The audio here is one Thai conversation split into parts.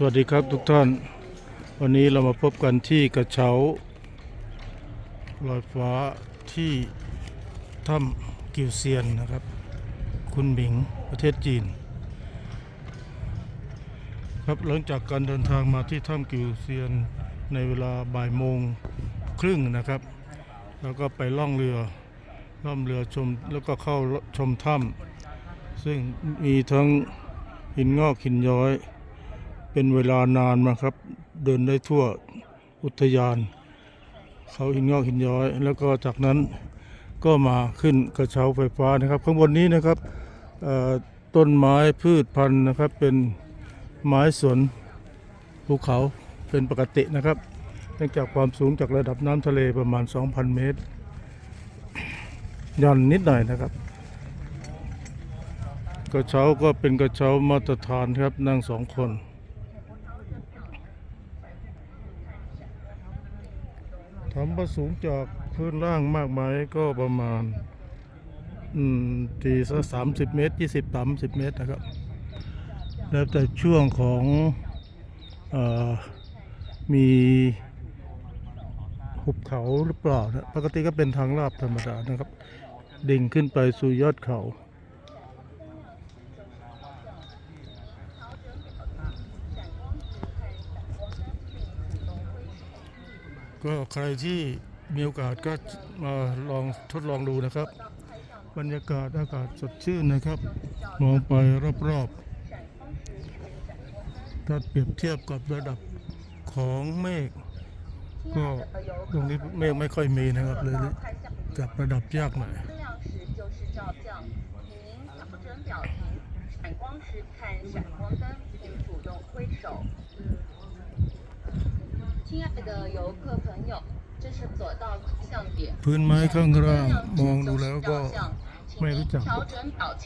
สวัสดีครับทุกท่าน วันนี้เรามาพบกันที่กระเช้าลอยฟ้าที่ถ้ำกิวเซียนนะครับ คุณหมิงประเทศจีน ครับหลังจากการเดินทางมาที่ถ้ำกิวเซียนในเวลาบ่ายโมงครึ่งนะครับ แล้วก็ไปล่องเรือล่องเรือชมแล้วก็เข้าชมถ้ำซึ่งมีทั้งหินงอกหินย้อย เป็นเวลานานมาครับ เดินได้ทั่วอุทยาน เขาหินงอกหินย้อย แล้วก็จากนั้นก็มาขึ้นกระเช้าไฟฟ้านะครับ ข้างบนนี้นะครับต้นไม้พืชพันธุ์นะครับ เป็นไม้สวนภูเขาเป็นปกตินะครับเนื่องจากความสูงจากระดับน้ำทะเลประมาณ 2,000 เมตรย่อนนิดหน่อยนะครับ กระเช้าก็เป็นกระเช้ามาตรฐานครับนั่งสองคน ถามว่าสูงจากพื้นล่างมากไหมก็ประมาณตีสักสามสิบเมตรยี่สิบสามสิบเมตรนะครับ แล้วแต่ช่วงของอมีหุบเขาหรือเปล่านะปกติก็เป็นทางลาบธรรมดานะครับ ดิ่งขึ้นไปสู่ยอดเขา ก็ใครที่มีโอกาสก็มาลองทดลองดูนะครับ บรรยากาศอากาศสดชื่นนะครับ มองไปรอบๆ ถ้าเปรียบเทียบกับระดับของเมฆก็ตรงนี้เมฆไม่ค่อยมีนะครับเลยจับระดับยากหน่อย 资料时就是照相，请您调整表情，闪光时看闪光灯，并主动挥手。 亲爱的游客朋友，这是索道快相点。 พื้นไม้ข้างล่างมองดูแล้วก็ 请 ไม่รู้ 您 จัก 调整表情，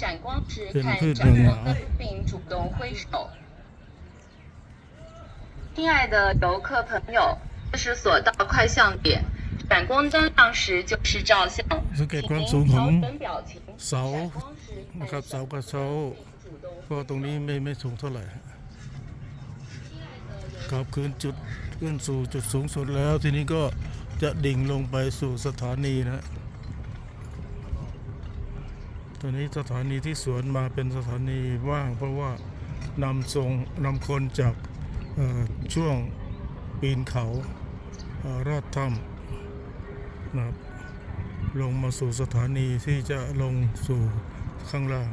闪光时เป็น 看 พืช 闪 เมืองห 光 นาว 灯，并主动挥手。亲爱的游客朋友，这是索道快相点，闪光灯亮时就是照相， สังเกต 请 ความ 您 สูงของ 调整表情。 เสานะครับเสากระเช้าก็ตรงนี้ไม่ไม่สูงเท่าไหร่ ครับคืนจุดขึ้นสู่จุดสูงสุดแล้ว ทีนี้ก็จะดิ่งลงไปสู่สถานีนะตอนนี้สถานีที่สวนมาเป็นสถานีว่าง เพราะว่านำส่งนำคนจากช่วงปีนเขาอรอดถ้ำนะครับลงมาสู่สถานีที่จะลงสู่ข้างล่าง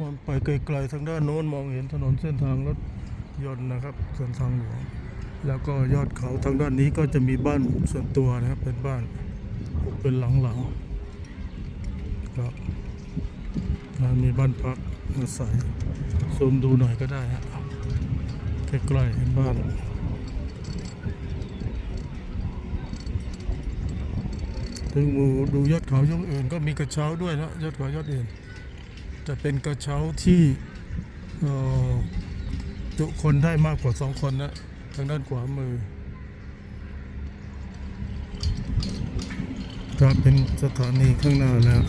มองไปไกลๆทางด้านโน้นมองเห็นถนนเส้นทางรถยนต์นะครับเส้นทางหลวงแล้วก็ยอดเขาทางด้านนี้ก็จะมีบ้านส่วนตัวนะครับ เป็นบ้านเป็นหลังๆครับอ่ามีบ้านพักอาศัยซูมดูหน่อยก็ได้ฮะใกล้ๆเห็นบ้านถึงมูดูยอดเขายอดอื่นก็มีกระเช้าด้วยนะยอดเขายอดอื่น แต่เป็นกระเช้าที่จุคนได้มากกว่าสองคนนะทางด้านขวามือครับเป็นสถานีข้างหน้าแล้ว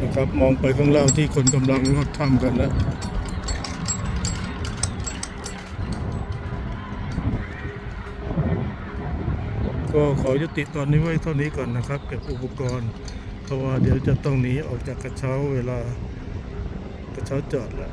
นะครับมองไปข้างล่างที่คนกำลังลอดถ้ำกันแล้ว ก็ขอยุติตอนนี้ไว้เท่านี้ก่อนนะครับเก็บอุปกรณ์ เพราะว่าเดี๋ยวจะต้องหนีออกจากกระเช้าเวลากระเช้าจอดแล้ว